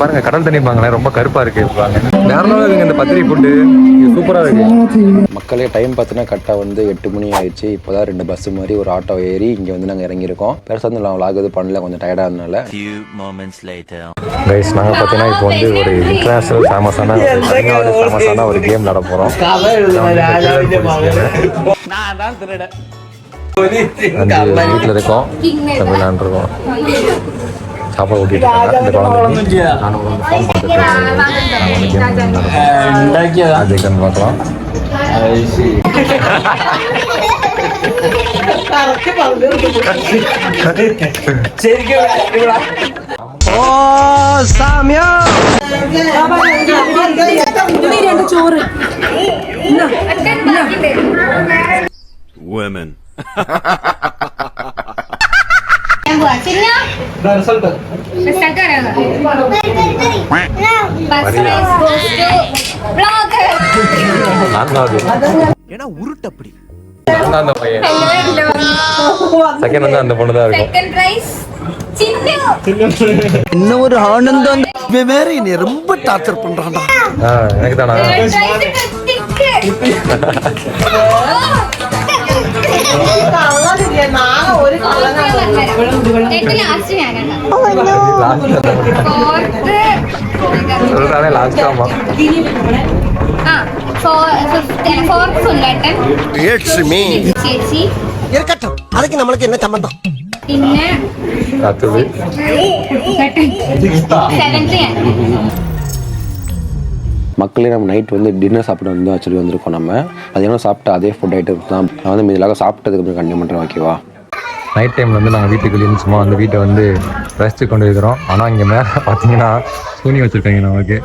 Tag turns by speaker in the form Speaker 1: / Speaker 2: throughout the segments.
Speaker 1: பாருங்க கடல் தண்ணி பாங்களேன் ரொம்ப கருப்பா இருக்கு பாருங்க வேற லெவலில் இருக்குங்க இந்த பத்திரி ஃபுட்டு சூப்பரா இருக்கு.
Speaker 2: மக்களே டைம் பார்த்தீங்கன்னா கரெக்டாக வந்து எட்டு மணி ஆயிடுச்சு. இப்போ தான் ரெண்டு பஸ் மாதிரி ஒரு ஆட்டோ ஏறி இங்கே வந்து நாங்கள் இறங்கியிருக்கோம். பெருசாக வந்து நான் vlog எதுவும் பண்ணல கொஞ்சம் டயர்டாக இருந்தனால.
Speaker 3: Few moments later.
Speaker 1: கைஸ் நாங்கள் பார்த்தீங்கன்னா இப்போ வந்து ஒரு இன்டர்நேஷனல் ஃபேமஸான தமிழ்நாடு ஃபேமஸான ஒரு கேம் நட போகிறோம் வீட்டில் இருக்கோம். தமிழ்நாடு இருக்கோம். சாப்பாடு ஊட்டிட்டு இருக்காங்க இந்த குழந்தைக்கு நானும் வந்து ஃபோன் பார்த்துட்டு நான் வந்து கேம் நடக்கும் அது கண்டு பார்க்கலாம்
Speaker 3: Women.
Speaker 4: result. Result
Speaker 3: ஏன்னா
Speaker 1: நான் அந்த பையன் செகண்ட் வந்து அந்த பொண்ணு தான் இருக்கும்
Speaker 5: என்ன ஒரு ஆனந்தம். வேற என்னை ரொம்ப டார்ச்சர் பண்றான்டா.
Speaker 1: எனக்கு தானா
Speaker 4: Third prize itu stick itu last ഞാനാണ് ഫോർത്ത്
Speaker 1: சொல்றானே லாஸ்ட் ஆமா
Speaker 4: ആ ഫോർത്ത് സുല്ലേട്ടൻ
Speaker 5: இட்ஸ் மீ
Speaker 4: ചേച്ചി
Speaker 5: இருக்கட்டும் அதுக்கு நம்மளுக்கு என்ன சம்பந்தம்
Speaker 4: പിന്നെ
Speaker 1: அடுத்தது
Speaker 4: സെവൻത്ത് ഞാൻ
Speaker 2: மக்களே நம்ம நைட் வந்து டின்னர் சாப்பிட வந்து ஆக்சுவலி வந்திருக்கோம் நம்ம மதியானம் சாப்பிட்ட அதே ஃபுட் ஐட்டம் தான் நான் வந்து மீதலாக சாப்பிட்டதுக்கு அப்புறம் கண்டிப்பாக பண்ணுறேன் ஓகேவா
Speaker 1: நைட் டைமில் வந்து நாங்கள் வீட்டுக்கு வெளியே சும்மா வந்து வீட்டை வந்து ரசித்து கொண்டு இருக்கிறோம் ஆனால் இங்கே மேலே பார்த்தீங்கன்னா துணி வச்சுருக்காங்க நமக்கு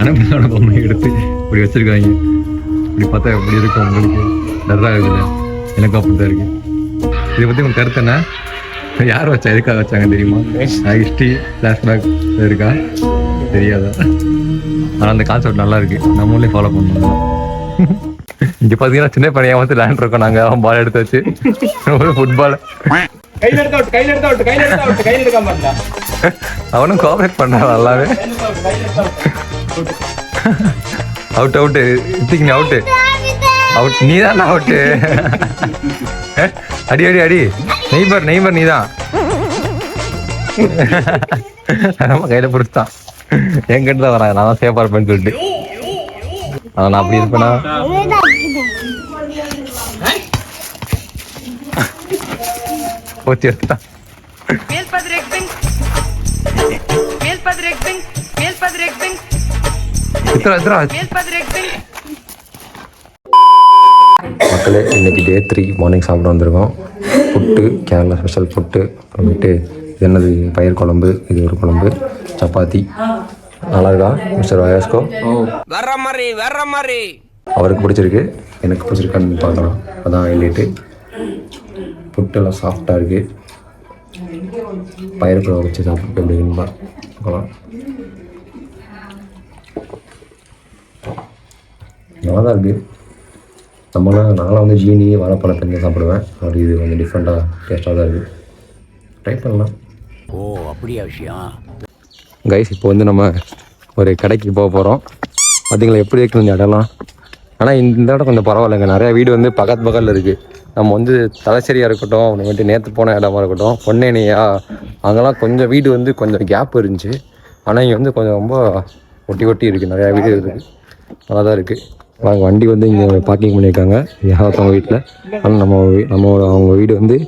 Speaker 1: அனுப்பி பொம்மை எடுத்து இப்படி வச்சுருக்காங்க. இப்படி பார்த்தா எப்படி இருக்கும் உங்களுக்கு? டர்ராக இருக்குது எனக்கும் அப்படி தான் இருக்குது இதை பற்றி உங்கள் கருத்து என்ன? யார் வச்சா எதுக்காக வச்சாங்க தெரியுமா? ஹிஸ்ட்ரி ஃப்ளாஷ்பேக் இருக்கா? தெரியாதா? ஆனால் அந்த கான்செப்ட் நல்லா இருக்கு. நம்ம ஊர்லேயே ஃபாலோ பண்ணணும் இங்க பாத்தீங்கன்னா சின்ன பையன் வந்து லேண்ட் இருக்கோம் நாங்க அவன் பால் எடுத்து வச்சு. ஒரு ஃபுட்பால் அவனும் கோஆபரேட் பண்றான் நல்லாவே. அவுட் அவுட் இத்திக்கு அவுட்டு அவுட் நீ தான் அவுட்டு அடி அடி அடி. நெய்பர் நெய்பர் நீ தான் நம்ம கையில பிடிச்சான் என்கிட்ட தான் வராங்க. நான் தான் சேஃபா இருப்பேன்னு சொல்லிட்டு. நான் அப்படி இருப்பேனா? எடுத்துட்டான் இத்தனை இத்தனை மக்களே இன்னைக்கு டே த்ரீ மார்னிங் சாப்பிட வந்திருக்கோம். புட்டு கேரளா ஸ்பெஷல் புட்டு அப்புறமேட்டு இது என்னது? பயிர் குழம்பு இது ஒரு குழம்பு. சப்பாத்தி. நல்லா இருக்கா மிஸ்டர் வயஸ்கோ
Speaker 5: வர்ற மாதிரி வர்ற மாதிரி.
Speaker 1: அவருக்கு பிடிச்சிருக்கு. எனக்கு பிடிச்சிருக்கான்னு பார்க்கலாம். அதான் ஹைலைட்டு புட்டெல்லாம் சாஃப்டாக இருக்குது பயிர் குழம்பு வச்சு சாப்பிட்டு பார்க்கலாம் நல்லா தான் இருக்குது நம்மளாம் நான்லாம் வந்து ஜீனி வாழைப்பழம் பிஞ்சு சாப்பிடுவேன். அப்படி இது கொஞ்சம் டிஃப்ரெண்ட்டாக டேஸ்ட்டாக தான் இருக்குது ட்ரை பண்ணலாம்.
Speaker 3: ஓ அப்படியா விஷயம்?
Speaker 1: கைஸ் இப்போ வந்து நம்ம ஒரு கடைக்கு போக போகிறோம் பார்த்தீங்களா எப்படி இருக்குது இந்த இடம்லாம் ஆனால் இந்த இடம் கொஞ்சம் பரவாயில்லைங்க. நிறையா வீடு வந்து பக்கத்து பக்கத்தில் இருக்குது நம்ம வந்து தலைச்சேரியாக இருக்கட்டும் அப்புறமேட்டு நேற்று போன இடமா இருக்கட்டும் பொன்னேனியா அங்கெல்லாம் கொஞ்சம் வீடு வந்து கொஞ்சம் கேப் இருந்துச்சு. ஆனால் இங்கே வந்து கொஞ்சம் ரொம்ப ஒட்டி ஒட்டி இருக்குது நிறையா வீடு இருக்குது நல்லா தான் இருக்குது அவங்க வண்டி வந்து இங்கே பார்க்கிங் பண்ணியிருக்காங்க. யாரத்தவங்க வீட்டில் ஆனால் நம்ம நம்ம அவங்க வீடு வந்து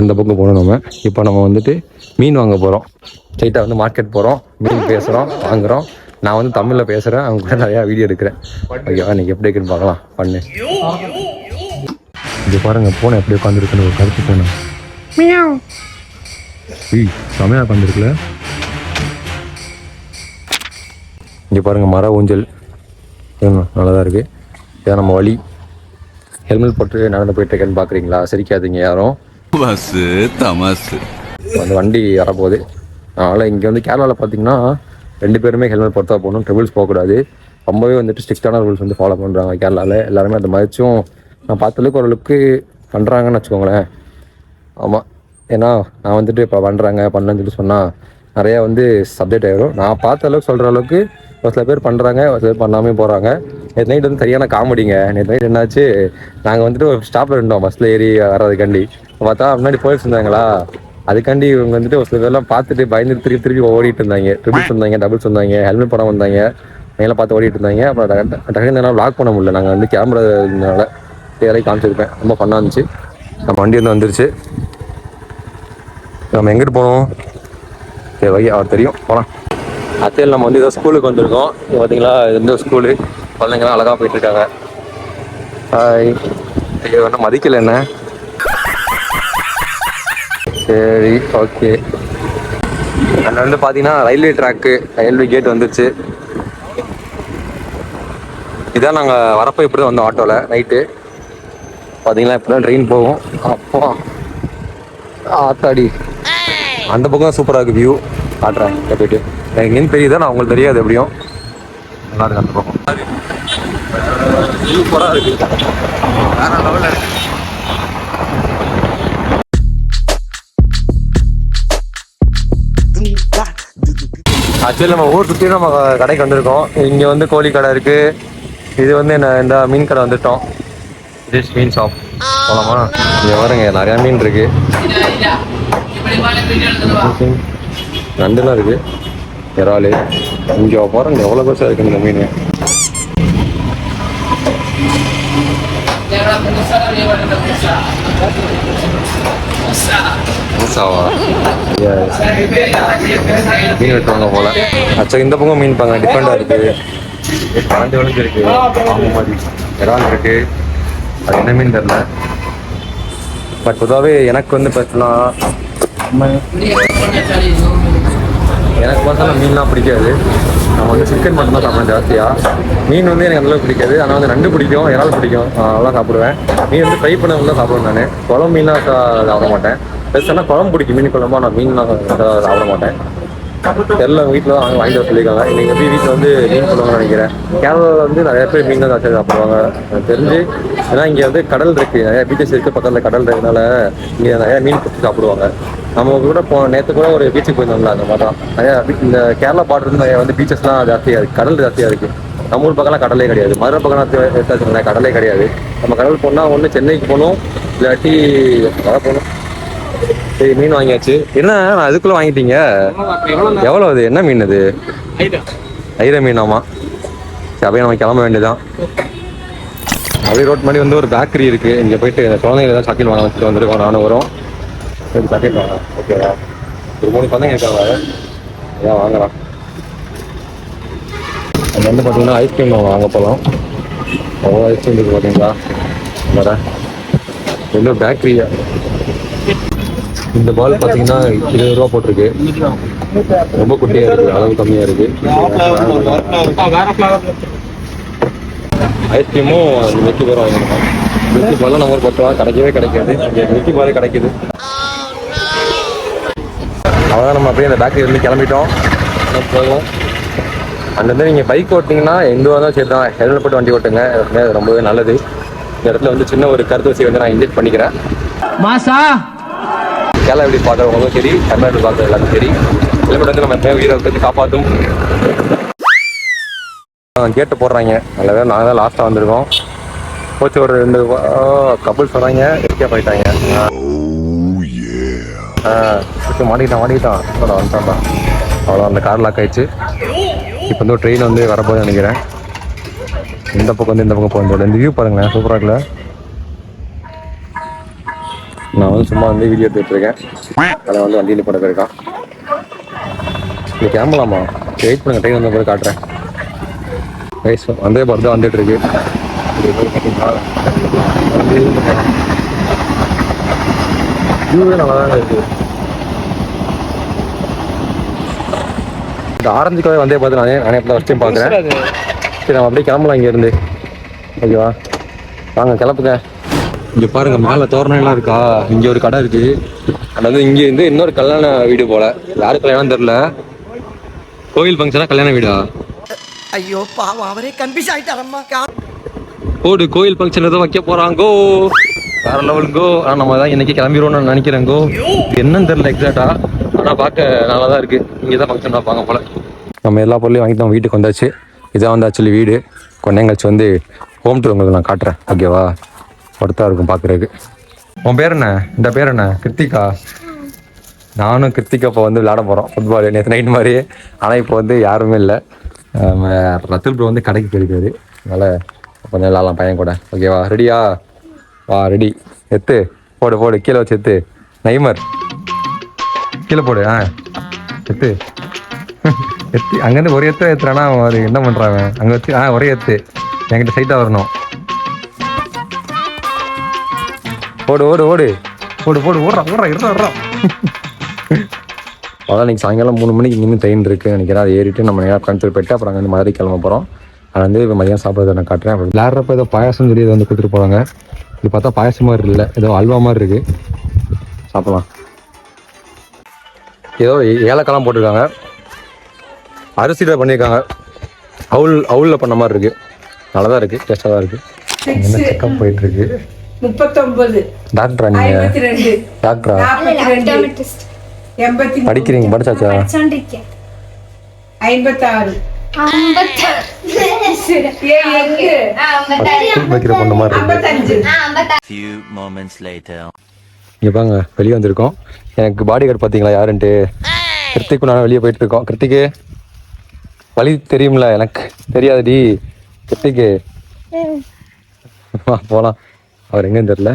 Speaker 1: அந்த பக்கம் போகணும் நம்ம. இப்போ நம்ம வந்துட்டு மீன் வாங்க போகிறோம் ஸ்ட்ரைட்டாக வந்து மார்க்கெட் போகிறோம் மீன் பேசுகிறோம் வாங்குகிறோம் நான் வந்து தமிழில் பேசுகிறேன் அவங்க கூட நிறையா வீடியோ எடுக்கிறேன். ஓகேவா நீங்கள் எப்படி இருக்குன்னு பார்க்கலாம். பண்ணு. இங்கே பாருங்க பூனை எப்படி உட்காந்துருக்குன்னு ஒரு கருத்து பூனை. ஈ செமையாக உட்காந்துருக்குல இங்கே பாருங்க மர ஊஞ்சல். நல்லா தான் இருக்குது இதான் நம்ம வழி. ஹெல்மெட் போட்டு நடந்து போயிட்டு இருக்கேன்னு பார்க்குறீங்களா சிரிக்காதீங்க யாரும்.
Speaker 3: பஸ்ஸு தமாசு.
Speaker 1: அந்த வண்டி வரப்போகுது. அதனால் இங்கே வந்து கேரளாவில் பார்த்தீங்கன்னா ரெண்டு பேருமே ஹெல்மெட் போட்டு தான் போகணும். ட்ரிபிள்ஸ் போகக்கூடாது. ரொம்பவே வந்துட்டு ஸ்ட்ரிக்டான ரூல்ஸ் வந்து ஃபாலோ பண்ணுறாங்க கேரளாவில் எல்லாருமே அந்த மதிச்சும் நான் பார்த்தளவுக்கு ஓரளவுக்கு பண்ணுறாங்கன்னு வச்சுக்கோங்களேன். ஆமாம் ஏன்னா நான் வந்துட்டு இப்போ பண்ணுறாங்க பண்ணலன்னு சொல்லி சொன்னால் நிறையா வந்து சப்ஜெக்ட் ஆகிடும் நான் பார்த்த அளவுக்கு சொல்கிற அளவுக்கு ஒரு சில பேர் பண்ணுறாங்க ஒரு சில பேர் பண்ணாமே போகிறாங்க நேற்று நைட் வந்து சரியான காமெடிங்க நேற்று நைட் என்னாச்சு நாங்கள் வந்துட்டு ஒரு ஸ்டாப்பில் இருந்தோம் பஸ்ஸில் ஏறி வர்றதுக்காண்டி. பார்த்தா முன்னாடி போயிட்டு இருந்தாங்களா? அதுக்காண்டி இவங்க வந்துட்டு ஒரு சில பேர்லாம் பார்த்துட்டு பயந்து திருப்பி திருப்பி ஓடிட்டு இருந்தாங்க. ட்ரிபிள்ஸ் வந்தாங்க டபுள்ஸ் வந்தாங்க ஹெல்மெட் போடாம வந்தாங்க மேலே பார்த்து ஓடிட்டு இருந்தாங்க. அப்புறம் டக்குன்னு லாக் என்னால் பண்ண முடியல. நாங்கள் வந்து கேமரா கிளியராக காமிச்சிருப்பேன். ரொம்ப ஃபன்னாக இருந்துச்சு. நம்ம வண்டி வந்து வந்துருச்சு. நம்ம எங்கிட்டு போகணும் சரி வை அவர் தெரியும். போகலாம் அத்தையில் நம்ம வந்து ஏதோ ஸ்கூலுக்கு வந்திருக்கோம். இங்க பார்த்தீங்களா இது வந்து ஸ்கூலு. குழந்தைங்களாம் அழகாக போயிட்டுருக்காங்க. ஹாய் ஐயோ என்ன மதிக்கல என்ன? சரி ஓகே. அதில் வந்து பார்த்தீங்கன்னா ரயில்வே ட்ராக்கு ரயில்வே கேட் வந்துருச்சு. இதான் நாங்கள் வரப்போ இப்படி தான் வந்தோம் ஆட்டோவில் நைட்டு. பார்த்தீங்களா இப்படி தான் ட்ரெயின் போகும். அப்போ. ஆத்தாடி. அந்த பக்கம் சூப்பராக இருக்கு வியூ காட்டுறேன் போயிட்டு. எனக்கு எங்கேன்னு தெரியுதா நான் உங்களுக்கு தெரியாது எப்படியும். நல்லா இருக்கு அந்த பக்கம். சூப்பராக இருக்கு. வேற லெவலில் இருக்கு. ஆக்சுவலி நம்ம ஊர் சுற்றி நம்ம கடைக்கு வந்திருக்கோம். இங்கே வந்து கோழி கடை இருக்கு. இது வந்து என்ன இந்த மீன் கடை வந்துட்டோம். திஸ் மீன் ஷாப் போலாமா? இங்கே வருங்க நிறையா மீன் இருக்கு. நண்டுலாம் இருக்கு. இறால். இங்கே போகிறோம் எவ்வளோ பெருசாக இருக்கு இந்த மீன். மீன் வெட்டுவாங்க போல. அச்சா இந்த பக்கம் மீன் பாங்க டிஃப்ரெண்டாக இருக்கு. பாண்டி வளைஞ்சிருக்கு. இறால் இருக்கு. அது என்ன மீன் தெரியல. பட் பொதுவாகவே எனக்கு வந்து பார்த்தீங்கன்னா எனக்கு பார்த்தா மீன்லாம் பிடிக்காது. நம்ம வந்து சிக்கன் மட்டும் தான் சாப்பிடுவேன் ஜாஸ்தியாக மீன் வந்து எனக்கு அந்தளவுக்கு பிடிக்காது. ஆனால் வந்து நண்டு பிடிக்கும் இறால் பிடிக்கும். அதெல்லாம் சாப்பிடுவேன். மீன் வந்து ஃப்ரை பண்ண தான் சாப்பிடுவேன் நான். குழம்பு மீன்லாம் சாப்பிட மாட்டேன். ஆனால் குழம்பு பிடிக்கும். மீன் குழம்பா நான் மீன்லாம் சாப்பிட மாட்டேன். தெரில வீட்டில் தான் வாங்கி வாங்கிட்டு வர சொல்லியிருக்காங்க. நீங்கள் எப்படி வீட்டில் வந்து மீன் சொல்லுவாங்கன்னு நினைக்கிறேன். கேரளாவில் வந்து நிறைய பேர் மீன் தான் ஜாஸ்தியாக சாப்பிடுவாங்க. எனக்கு தெரிஞ்சு ஏன்னா இங்கே வந்து கடல் இருக்குது நிறைய பீச்சஸ் இருக்கு பக்கத்தில் கடல் இருக்கிறதுனால இங்கே நிறையா மீன் பிடிச்சி சாப்பிடுவாங்க. நம்ம கூட போ நேற்று கூட ஒரு பீச்சுக்கு போயிருந்தோம்ல அந்த மாதிரி தான். நிறையா இந்த கேரளா பார்டர் நிறையா நிறைய வந்து பீச்சஸ்லாம் ஜாஸ்தியாக இருக்குது கடல் ஜாஸ்தியாக இருக்குது நம்ம ஊர் பக்கம்லாம் கடலே கிடையாது. மதுரை பக்கம் எடுத்தாச்சுங்களேன் கடலே கிடையாது. நம்ம கடல் போனால் ஒன்று சென்னைக்கு போகணும் இல்லாட்டி வர போகணும். சரி மீன் வாங்கியாச்சு. என்ன நான் அதுக்குள்ள வாங்கிட்டீங்க? எவ்வளோ அது? என்ன மீன் அது? ஐர மீனாமா சரி அப்படியே நம்ம கிளம்ப வேண்டியதான் அப்படியே ரோட் மாதிரி வந்து ஒரு பேக்கரி இருக்கு. இங்க போயிட்டு இந்த குழந்தைங்க ஏதாவது சாக்கில் வாங்க வச்சுட்டு வந்திருக்கோம் நானும் வரும். சரி சாக்கில் வாங்க. ஓகேவா ஒரு மூணு குழந்தைங்க இருக்காங்க. ஏன் வாங்கலாம் அங்கே வந்து பார்த்தீங்கன்னா ஐஸ்கிரீம் வாங்க போகலாம் அவ்வளோ ஐஸ்கிரீம் இருக்குது பார்த்தீங்களா வர எந்த பேக்கரியா இந்த பால் பார்த்தீங்கன்னா இருபது ரூபா போட்டிருக்கு. ரொம்ப குட்டியா இருக்கு அளவு கம்மியா இருக்கு. ஐஸ்கிரீமும் மிக்கி பால் வாங்கிருக்கோம் மிக்கி பாலும் நம்ம ஒரு பத்து ரூபா கிடைக்கவே கிடைக்காது. இங்கே மிக்கி பால் கிடைக்குது. அவ்வளோதான் நம்ம அப்படியே அந்த பேக்கரி இருந்து கிளம்பிட்டோம். இன்னும் போகும் அங்கேருந்து நீங்கள் பைக் ஓட்டிங்கன்னா எந்த வந்தாலும் சரி தான் ஹெல்மெட் போட்டு வண்டி ஓட்டுங்க. அது ரொம்பவே நல்லது. இந்த இடத்துல வந்து சின்ன ஒரு கருத்து வச்சு வந்து நான் இன்ஜெக்ட் பண்ணிக்கிறேன்.
Speaker 5: மாசா
Speaker 1: கேரளா எப்படி பார்க்குறவங்களும் சரி தமிழ்நாடு பார்க்குற எல்லாரும் சரி. எல்லாமே வந்து நம்ம உயிரை வந்து காப்பாற்றும் கேட்டு போடுறாங்க. நல்லதாக நாங்கள் தான் லாஸ்ட்டாக வந்திருக்கோம். போச்சு ஒரு ரெண்டு கப்புள்ஸ் வராங்க எஸ்கேப் போயிட்டாங்க ஆ மாட்டிக்கிட்டான் மாட்டிக்கிட்டான். அவ்வளோ வந்துட்டான் அவ்வளோ அந்த கார் லாக் ஆயிடுச்சு. இப்போ வந்து ட்ரெயின் வந்து வரப்போகுது நினைக்கிறேன். இந்த பக்கம் வந்து இந்த பக்கம் போகும்போது இந்த வியூ பாருங்களேன் சூப்பராக இருக்குல்ல. நான் வந்து சும்மா வந்து வீடியோ எடுத்துட்டு இருக்கேன் அதில் வந்து வண்டியில் போட போயிருக்கான் இங்கே கிளம்பலாமா? வெயிட் பண்ணுங்க ட்ரெயின் வந்த போய் காட்டுறேன். வயசு வந்தே பார்த்து தான் வந்துட்டு இருக்கு நல்லா தான் இருக்கு இந்த ஆரஞ்சு கலர் வந்தே பார்த்து நானே நானே இப்போ ஃபஸ்ட் டைம் பார்க்குறேன். சரி நம்ம அப்படியே கிளம்பலாம் இங்கேருந்து ஓகேவா வாங்க கிளப்புங்க இங்க பாருங்க மேல தோரணம் எல்லாம் இருக்கா? இங்க ஒரு கடை இருக்கு. அது வந்து இங்க இருந்து இன்னொரு கல்யாண வீடு போல. யாரு கல்யாணம் தெரியல. கோயில் ஃபங்க்ஷனா கல்யாண வீடா?
Speaker 5: ஐயோ பாவம் அவரே கன்ஃபியூஸ் ஆயிட்டாரம்மா.
Speaker 1: போடு கோயில் ஃபங்க்ஷன் ஏதோ வைக்க போறாங்கோ வேற லெவலுங்கோ ஆனா நம்ம தான் இன்னைக்கு கிளம்பிடுவோம்னு நினைக்கிறேங்கோ என்னன்னு தெரியல எக்ஸாக்டா ஆனால் பார்க்க நல்லா தான் இருக்குது இங்கே தான் ஃபங்க்ஷன் வைப்பாங்க போல். நம்ம எல்லா பொருளையும் வாங்கிட்டு வீட்டுக்கு வந்தாச்சு. இதான் வந்து ஆக்சுவலி வீடு. கொஞ்ச நேரம் கழிச்சு வந்து ஹோம் டூர் உங்களுக்கு நான் காட்டுறேன். ஓகேவா? ஒருத்தா இருக்கும் பார்க்குறதுக்கு உன் பேர் என்ன? இந்த பேர் என்ன? கிருத்திகா? நானும் கிருத்திகா இப்போ வந்து விளாட போகிறோம் ஃபுட்பால் நேற்று நைட் மாதிரி ஆனால் இப்போ வந்து யாருமே இல்லை. நம்ம ரத்துல் ப்ரோ வந்து கடைக்கு போயிருக்காரு. அதனால் கொஞ்சம் விளாட்லாம் பையன் கூட. ஓகேவா ரெடியா வா ரெடி எத்து. போடு போடு. கீழே வச்சு எத்து. நைமர். கீழே போடு. ஆ. எத்து. எத்து. அங்கேருந்து ஒரு எத்து ஏற்றுறானா அவன் என்ன பண்ணுறான் அங்கே வச்சு ஆ ஒரே எத்து. என்கிட்ட சைட்டாக வரணும். ஓடு ஓடு ஓடு. ஓடு போடு ஓடுறா ஓடுறா இருறா அதான் இன்னைக்கு சாயங்காலம் மூணு மணிக்கு இன்னும் ட்ரெயின் இருக்குது நினைக்கிறேன் அதை ஏறிட்டு நம்ம நேராக கோயம்புத்தூர் போயிட்டு அப்புறம் அங்கே மதுரை கிளம்ப போகிறோம் அது வந்து இப்போ மதியம் சாப்பிட்றத நான் காட்டுறேன். அப்புறம் விளையாடுறப்ப ஏதோ பாயாசம் சொல்லி இதை வந்து கொடுத்துட்டு போகிறாங்க இது பார்த்தா பாயாசம் மாதிரி இல்லை. ஏதோ அல்வா மாதிரி இருக்குது சாப்பிடலாம். ஏதோ ஏலக்காலாம் போட்டிருக்காங்க. அரிசியில் பண்ணியிருக்காங்க. அவுல் அவுலில் பண்ண மாதிரி இருக்குது நல்லா தான் இருக்குது டேஸ்ட்டாக தான் இருக்குது என்ன செக்கப் போயிட்டுருக்கு
Speaker 6: முப்பத்தொன்பது.
Speaker 1: டாக்டரா நீங்கள்
Speaker 6: ஐம்பத்தி ரெண்டு
Speaker 1: டாக்டரா?
Speaker 6: நாற்பத்தி ரெண்டு. எண்பத்தி
Speaker 1: படிக்கிறீங்க படிச்சாச்சா?
Speaker 6: ஐம்பத்தாறு.
Speaker 1: பாங்க வெளியே வந்திருக்கோம். எனக்கு பாடி கார்டு பார்த்தீங்களா யாருன்ட்டு? கிருத்திக்கு நான் வெளியே போயிட்டு இருக்கோம். கிருத்திக்கு? வழி தெரியும்ல எனக்கு தெரியாதுடி. கிருத்திக்கு? வா போகலாம் அவர் எங்கேன்னு தெரில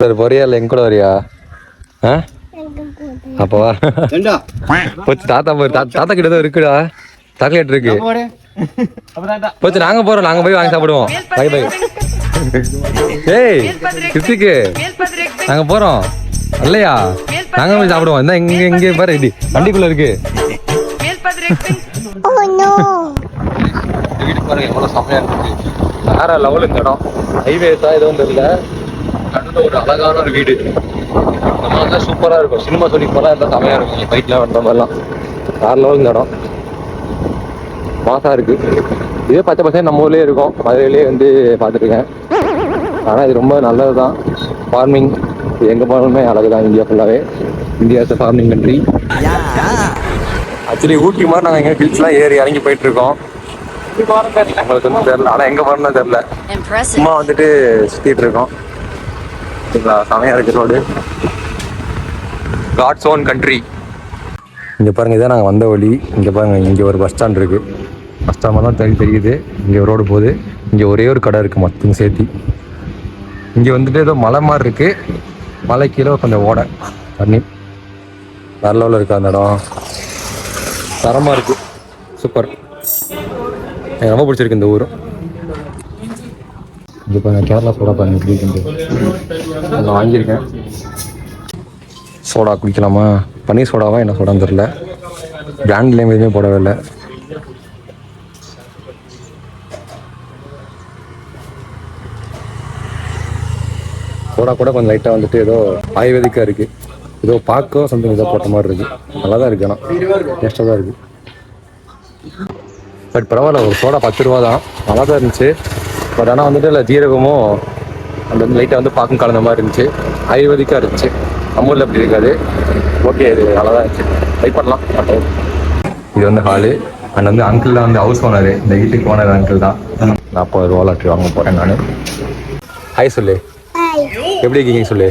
Speaker 1: சார் போறியா இல்லை எங்க கூட வரியா? ஆ? அப்போ வா. போச்சு தாத்தா போய் தாத்தா கிட்ட தான் இருக்குடா. சாக்லேட் இருக்கு. போச்சு நாங்க போறோம் நாங்க போய் வாங்கி சாப்பிடுவோம். Bye bye. ஏய் கிருத்திக்கு நாங்க போறோம். இல்லையா? நாங்க போய் சாப்பிடுவோம். இந்த இங்க இங்க பாரு இது வண்டிக்குள்ள இருக்கு. வீடு பாருங்க எவ்வளவு செம்மையா இருக்கு. வேற லெவல் இந்த இடம் ஹைவேஸா எதுவும் தெரியல. நடுவில் ஒரு அழகான ஒரு வீடு. இந்த மாதிரி தான் சூப்பரா இருக்கும். சினிமா சொல்லி போலாம் இருந்தால் செம்மையா இருக்கும். ஃபைட்ல வந்த மாதிரிலாம். வேற லெவல் இந்த இடம். மாசா இருக்கு. இதே பச்சை பசங்க நம்ம ஊர்லயே இருக்கும். மதுரையிலேயே வந்து பார்த்துருக்கேன் ஆனால் இது ரொம்ப நல்லது தான் ஃபார்மிங் இது எங்கே போனாலுமே அழகு தான் இந்தியா ஃபுல்லாகவே India is farming country actually Ooty மாதிரி நாங்கள் எங்கே ஹில்ஸ்லாம் ஏறி இறங்கி போயிட்டு இருக்கோம் உங்களுக்கு வந்து தெரியல. ஆனால் எங்கே போகிறோம்னு தெரியல. சும்மா வந்துட்டு சுற்றிட்டு இருக்கோம் பார்த்தீங்களா செமையாக இருக்கு ரோடு காட்ஸ் ஓன் கண்ட்ரி இங்கே பாருங்கள் இதான் நாங்கள் வந்த வழி. இங்கே பாருங்கள் இங்கே ஒரு பஸ் ஸ்டாண்ட் இருக்குது பஸ் ஸ்டாண்ட் தான் தெரிய தெரியுது. இங்கே ரோடு போகுது. இங்கே ஒரே ஒரு கடை இருக்குது மொத்தம் சேர்த்தி. இங்கே வந்துட்டு ஏதோ மலை மாதிரி இருக்குது மலை கீழே கொஞ்சம் ஓடை. தண்ணி. வேற லெவலில் இருக்குது அந்த இடம்? தரமாக இருக்குது சூப்பர் எனக்கு ரொம்ப பிடிச்சிருக்கு இந்த ஊரும் பாருங்க கேரளா சோடா பாருங்க எப்படி இருக்குன்ட்டு. நான் வாங்கியிருக்கேன். சோடா குடிக்கலாமா? பன்னீர் சோடாவா என்ன சோடான்னு தெரில பிராண்ட் நேம் எதுவுமே போடவே இல்லை. சோடா கூட கொஞ்சம் லைட்டாக வந்துட்டு ஏதோ ஆயுர்வேதிக்காக இருக்குது ஏதோ பார்க்கோ சம்திங் ஏதோ போட்ட மாதிரி இருக்குது நல்லா தான் இருக்குது ஆனால் டேஸ்ட்டாக தான் இருக்குது பட் பரவாயில்ல ஒரு சோடா பத்து ரூபா தான் நல்லா தான் இருந்துச்சு. பட் ஆனால் வந்துட்டு இல்லை ஜீரகமும் அந்த வந்து லைட்டாக வந்து பாக்கும் கலந்த மாதிரி இருந்துச்சு. ஆயுர்வேதிக்காக இருந்துச்சு. அமூலில் அப்படி இருக்காது. ஓகே இது நல்லா தான் இருந்துச்சு. ட்ரை பண்ணலாம். இது வந்து ஹாலு அண்ட் வந்து அங்கிள் தான் வந்து ஹவுஸ் ஓனர் இந்த வீட்டுக்கு ஓனர் அங்கிள் தான். நாற்பது ரூபா லாட்ரி வாங்க போகிறேன் நான். ஹாய் சொல்லு. எப்படி இருக்கீங்க சொல்லு?